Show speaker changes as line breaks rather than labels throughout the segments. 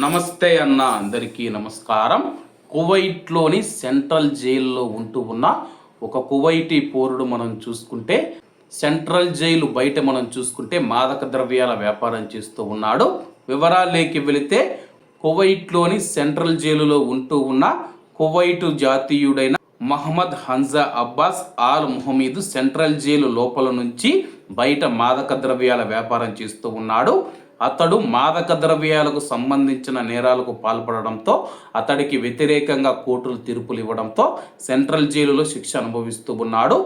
నమస్తే అన్న అందరికీ నమస్కారం. కువైట్లోని సెంట్రల్ జైల్లో ఉంటూ ఉన్న ఒక కువైటీ పౌరుడు మనం చూసుకుంటే సెంట్రల్ జైలు బయట మనం చూసుకుంటే మాదక ద్రవ్యాల వ్యాపారం చేస్తూ ఉన్నాడు. వివరాలేకి వెళితే కువైట్లోని సెంట్రల్ జైలులో ఉంటూ ఉన్న Kuwait జాతీయుడైన Mohammed Hamza Abbas Al Muhammed central jail లోపల నుంచి బయట మాదక ద్రవ్యాల వ్యాపారం చేస్తూ ఉన్నాడు. అతడు మాదక ద్రవ్యాలకు సంబంధించిన నేరాలకు పాల్పడడంతో అతడికి వ్యతిరేకంగా కోర్టులు తీర్పులు ఇవ్వడంతో సెంట్రల్ జైలులో శిక్ష అనుభవిస్తూ ఉన్నాడు.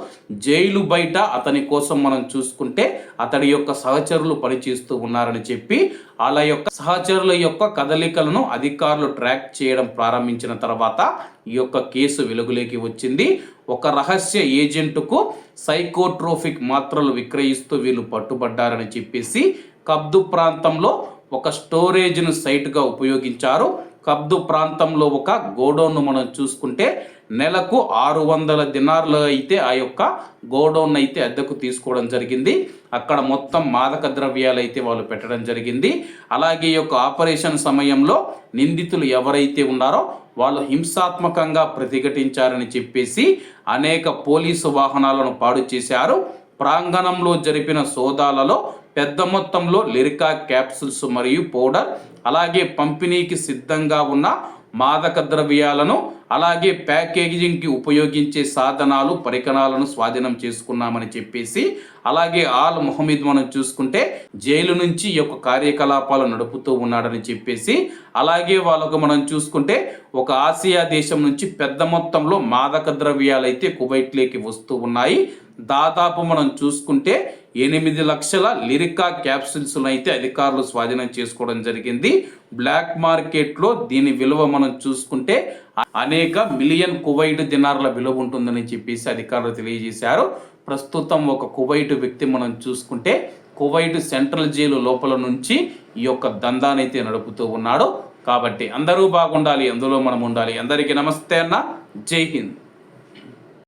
జైలు బయట అతని కోసం మనం చూసుకుంటే అతడి యొక్క సహచరులు పనిచేస్తూ ఉన్నారని చెప్పి వాళ్ళ యొక్క సహచరుల యొక్క కదలికలను అధికారులు ట్రాక్ చేయడం ప్రారంభించిన తర్వాత ఈ యొక్క కేసు వెలుగులోకి వచ్చింది. ఒక రహస్య ఏజెంటుకు సైకోట్రోఫిక్ మాత్రలు విక్రయిస్తూ వీళ్ళు పట్టుబడ్డారని చెప్పేసి కబ్దు ప్రాంతంలో ఒక స్టోరేజ్ను సైట్గా ఉపయోగించారు. కబ్దు ప్రాంతంలో ఒక గోడౌన్ను మనం చూసుకుంటే నెలకు ఆరు వందల దినార్లు అయితే ఆ యొక్క గోడౌన్ అయితే అద్దెకు తీసుకోవడం జరిగింది. అక్కడ మొత్తం మాదక ద్రవ్యాలు అయితే వాళ్ళు పెట్టడం జరిగింది. అలాగే ఈ యొక్క ఆపరేషన్ సమయంలో నిందితులు ఎవరైతే ఉన్నారో వాళ్ళు హింసాత్మకంగా ప్రతిఘటించారని చెప్పేసి అనేక పోలీసు వాహనాలను పాడు చేశారు. ప్రాంగణంలో జరిపిన సోదాలలో పెద్ద మొత్తంలో లిరికా క్యాప్సుల్స్ మరియు పౌడర్ అలాగే పంపిణీకి సిద్ధంగా ఉన్న మాదక ద్రవ్యాలను అలాగే ప్యాకేజింగ్కి ఉపయోగించే సాధనాలు పరికరాలను స్వాధీనం చేసుకున్నామని చెప్పేసి అలాగే ఆల్ మొహమ్మద్ మనం చూసుకుంటే జైలు నుంచి ఈ యొక్క కార్యకలాపాలు నడుపుతూ ఉన్నాడని చెప్పేసి అలాగే వాళ్ళకు మనం చూసుకుంటే ఒక ఆసియా దేశం నుంచి పెద్ద మొత్తంలో మాదక ద్రవ్యాలు అయితే కువైట్లోకి వస్తూ ఉన్నాయి. దాదాపు మనం చూసుకుంటే ఎనిమిది లక్షల లిరికా క్యాప్సిల్స్ను అయితే అధికారులు స్వాధీనం చేసుకోవడం జరిగింది. బ్లాక్ మార్కెట్లో దీని విలువ మనం చూసుకుంటే అనేక మిలియన్ కువైట్ దినార్ల విలువ ఉంటుందని చెప్పేసి అధికారులు తెలియజేశారు. ప్రస్తుతం ఒక కువైట్ వ్యక్తి మనం చూసుకుంటే కువైట్ సెంట్రల్ జైలు లోపల నుంచి ఈ యొక్క దందానైతే నడుపుతూ ఉన్నాడు. కాబట్టి అందరూ బాగుండాలి అందులో మనం ఉండాలి. అందరికీ నమస్తే అన్న. జై హింద్.